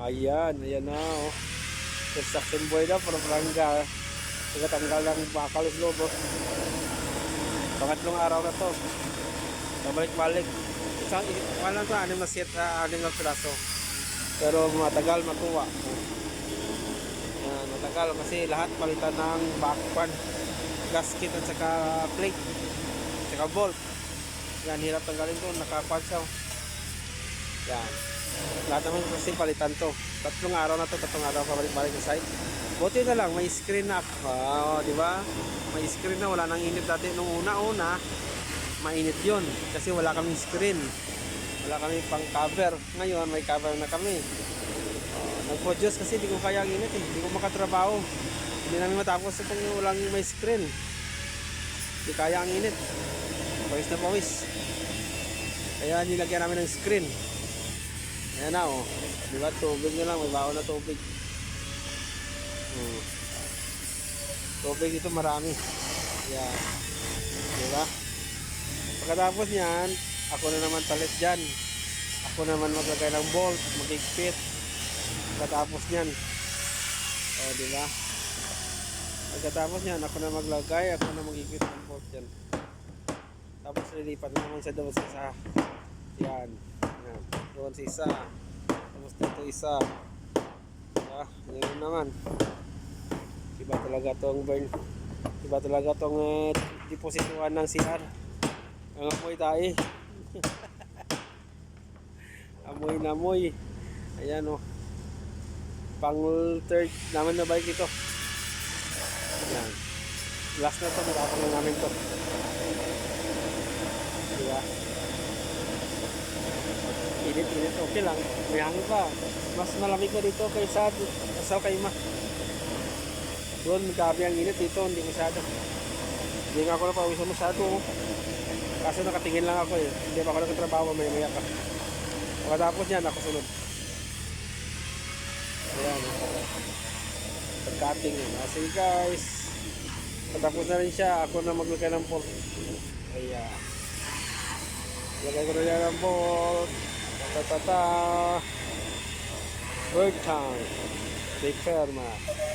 Ayan, ayan na oh. Construction boy na, parang prangga. Tagatanggal ng bakal sa loob oh. Pangatlong araw na to. Pabalik-balik. Isang, wala to, anim na set, ah, anim na piraso. Pero matagal makuha. Yan, matagal kasi lahat palitan ng backpan, gasket at saka plate, saka bolt. Yan, hirap tanggalin to, nakapan siya. oh. Yan. Lahat naman kasi palitan to. Tatlong araw na to, tatlong araw pa balik-balik sa site. Buti na lang, may screen na. Oo, di ba? May screen na, wala nang init dati. Nung una-una, mainit yun. Kasi wala kaming screen. Wala kaming pang cover. Ngayon, may cover na kami. Uh, Nag-produce kasi hindi ko kaya ang init eh. Hindi ko makatrabaho. Hindi namin matapos kung walang may screen. Hindi kaya ang init. Pawis na pawis. Kaya nilagyan namin ng screen. Ayan na oh. Di ba? Tubig na lang. May baon na tubig. Hmm. Tubig dito marami. Ayan. Di ba? Pagkatapos niyan, ako na naman talit dyan. Ako naman maglagay ng bolt, magigpit. Pagkatapos niyan, o di ba? Pagkatapos niyan, ako na maglagay, ako na magigpit ng bolt dyan. Tapos lilipat na naman siya doon sa. Yan. Doon sa isa. Tapos dito isa. Diba? Yan naman. Iba talaga tong burn. Iba talaga tong uh, deposituan ng CR. Ang amoy tayo. amoy na amoy. Ayan o. Pang third naman na bike ito. Ayan. Last na to. Matapang na namin to. Diba? Init, init. Okay lang. May hangin pa. Mas malamig na dito kaysa sa kay Ma. Doon, grabe ang init dito. Hindi masyado. Hindi nga ako napawisan masyado. oh. Kaso nakatingin lang ako eh. Hindi pa ako nagtatrabaho, may maya pa. Pagkatapos niyan, ako sunod. Ayan. Pagkating yun. Ah, sige guys. Patapos na rin siya. Ako na maglagay ng bolt. Ayan. Lagay ko na yan ng bolt. ta ta ta. Break time. Take care man.